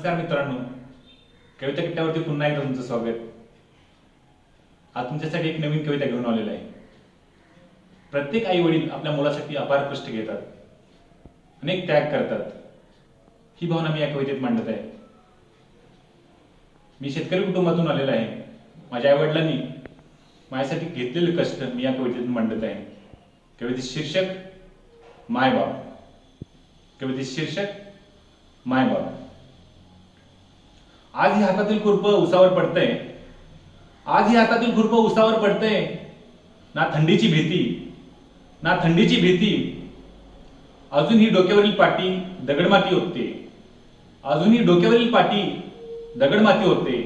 नमस्कार मित्रांनो. कविता किट्ट्यावरती पुन्हा एकदा तुमचं स्वागत. आज तुमच्यासाठी एक नवीन कविता घेऊन आलेला आहे. प्रत्येक आई वडील आपल्या मुलासाठी अपार कष्ट घेतात. अनेक त्याग करतात. ही भावना मी या कवितेत मांडत आहे. मी शेतकरी कुटुंबातून आलेला आहे. माझ्या आई वडिलांनी माझ्यासाठी घेतलेले कष्ट मी या कवितेत मांडत आहे. कवितेचे शीर्षक मायबाप. कवितेचे शीर्षक मायबाप. आज ही हातातील खुरप उसावर पडतंय. आज ही हातातील खुरप उसावर पडतंय. ना थंडीची भीती ना थंडीची भीती. अजून ही डोक्यावरील पाटी दगडमाती होते अजून ही डोक्यावरील पाटी दगडमाती होते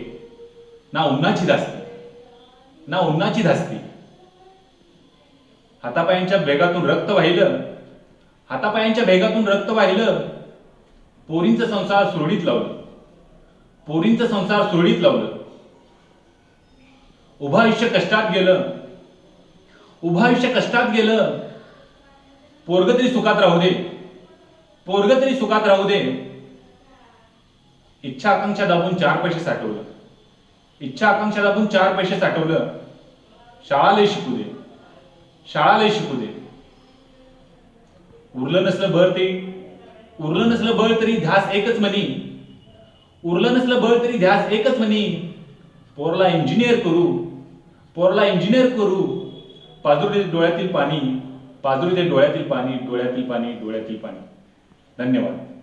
ना उन्हाची धास्ती ना उन्हाची धास्ती हातापायांच्या भेगातून रक्त वाहिलं हातापायांच्या भेगातून रक्त वाहिलं पोरींचा संसार सुरळीत लावलं. पोरींचा संसार सुरळीत लावलं. उभं आयुष्य कष्टात गेलं. उभं आयुष्य कष्टात गेलं. पोरग तरी सुखात राहू दे. पोरग तरी सुखात राहू दे. इच्छा आकांक्षा दाबून चार पैसे साठवलं. इच्छा आकांक्षा दाबून चार पैसे साठवलं. शाळालय शिकू दे. शाळालय शिकू दे. उरलं नसलं भर ते. उरलं नसलं बळ तरी ध्यास एकच म्हणी उरलं नसलं बळ तरी ध्यास एकच म्हणी. पोरला इंजिनियर करू. पोरला इंजिनियर करू. पाजुरी डोळ्यातील पाणी पाजुरीच्या डोळ्यातील पाणी डोळ्यातील पाणी डोळ्यातील पाणी. धन्यवाद.